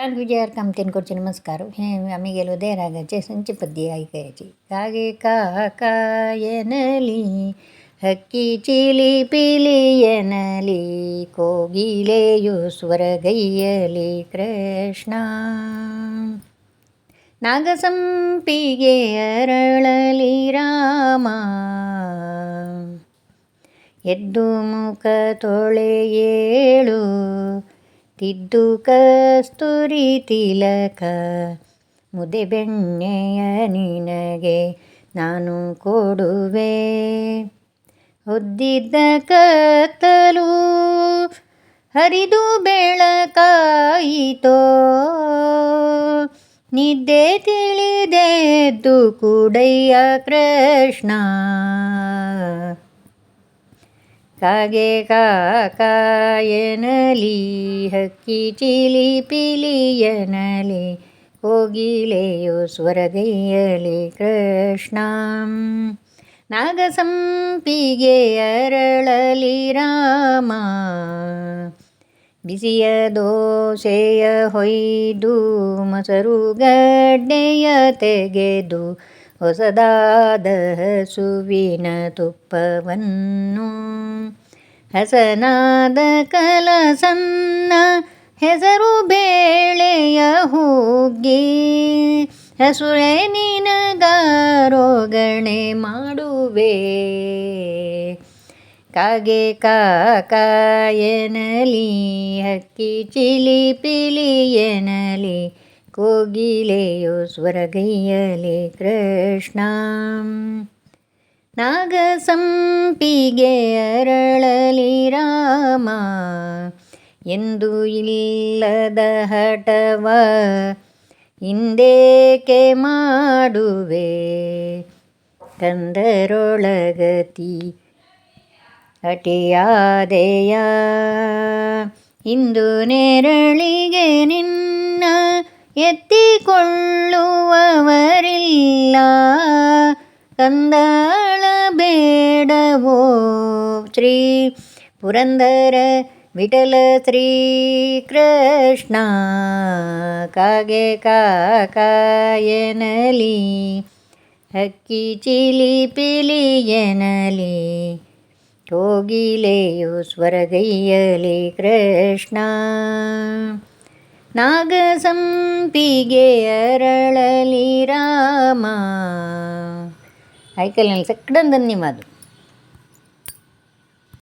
ಕಾನ್ Gujar come ತಿನ್ ಕೊಡ್ಚಿ ನಮಸ್ಕಾರ ಅಮಿಗೆ ಉದಯ ರಾಗಜೆ ಸಂಚಿ ಪದ್ಯ ಆಯ್ ಕಿ ಕಾಗೆ ಕಾಕಾಯನಲಿ, ಹಕ್ಕಿ ಚೀಲಿ ಪಿಲಿಯನಲಿ ಕೋಗಿಲೆಯು ಸ್ವರ ಗೈಯಲಿ ಕೃಷ್ಣ. ನಾಗ ಸಂಪಿಗೆ ಅರಳಲಿ, ರಾಮ. ಎದ್ದು ಮುಖ ತೊಳೆಯೇಳು ತಿದ್ದು ಕಸ್ತೂರಿ ತಿಲಕ, ಮುದೆ ಬೆಣ್ಣೆಯ ನಿನಗೆ ನಾನು ಕೊಡುವೆ. ಹೊದ್ದಿದ್ದ ಕತ್ತಲು ಹರಿದು ಬೆಳಕಾಯಿತೋ, ನಿದ್ದೆ ತಿಳಿದೆದ್ದು ಕುಡಯ್ಯ ಕೃಷ್ಣ. ಕಾಗೆ ಕಾಕಾಯನಲಿ, ಹಕ್ಕಿ ಚಿಲಿ ಪಿಲಿಯನಲಿ, ಕೋಗಿಲೆಯು ಸ್ವರಗೈಯಲಿ ಕೃಷ್ಣ. ನಾಗಸಂಪಿಗೆ ಅರಳಲಿ ರಾಮ, ಬಿಸಿಯ ದೋಸೆಯ ಹೊಯ್ದು, ಮೊಸರು ಗಡ್ಡೆಯ ತೆಗೆದು ಹೊಸದಾದ ಹಸುವಿನ ತುಪ್ಪವನ್ನು, ಹಸನಾದ ಕಲಸನ್ನ ಹೆಸರು ಬೇಳೆಯ ಹೋಗಿ, ಹಸುರೆ ನಿನಗಾರೋಗಣೆ ಮಾಡುವೆ. ಕಾಗೆ ಕಾಕಾಯನಲಿ, ಹಕ್ಕಿ ಚಿಲಿ ಪಿಲಿಯನಲಿ ಕೋಗಿಲೆಯು ಸ್ವರಗೈಯಲಿ ಕೃಷ್ಣ. ನಾಗಸಂಪಿಗೆ ಅರಳಲಿ ರಾಮ. ಎಂದು ಇಲ್ಲದ ಹಠವ ಹಿಂದೇಕೆ ಮಾಡುವೆ? ಕಂದರೊಳಗತಿ ಅಟಿಯಾದೆಯ? ಇಂದು ನೆರಳಿಗೆ ನಿನ್ನ ಎತ್ತಿಕೊಳ್ಳುವವರಿಲ್ಲ ಕಂದಾಳ ಬೇಡವೋ ಶ್ರೀ ಪುರಂದರ ವಿಠಲ ಶ್ರೀ ಕೃಷ್ಣ ಕಾಗೆ ಕಾಕಾಯನಲಿ ಹಕ್ಕಿ ಚಿಲಿ ಪಿಲಿಯನಲಿ ಕೋಗಿಲೆಯು ಸ್ವರಗೈಯಲಿ ಕೃಷ್ಣ ನಾಗಸಂಪಿಗೆ ಅರಳಲಿ ರಾಮ. ಐಕಲ್ನಲ್ಲಿ ಸಕ್ಕಡೊಂದು ಧನ್ಯವಾದ.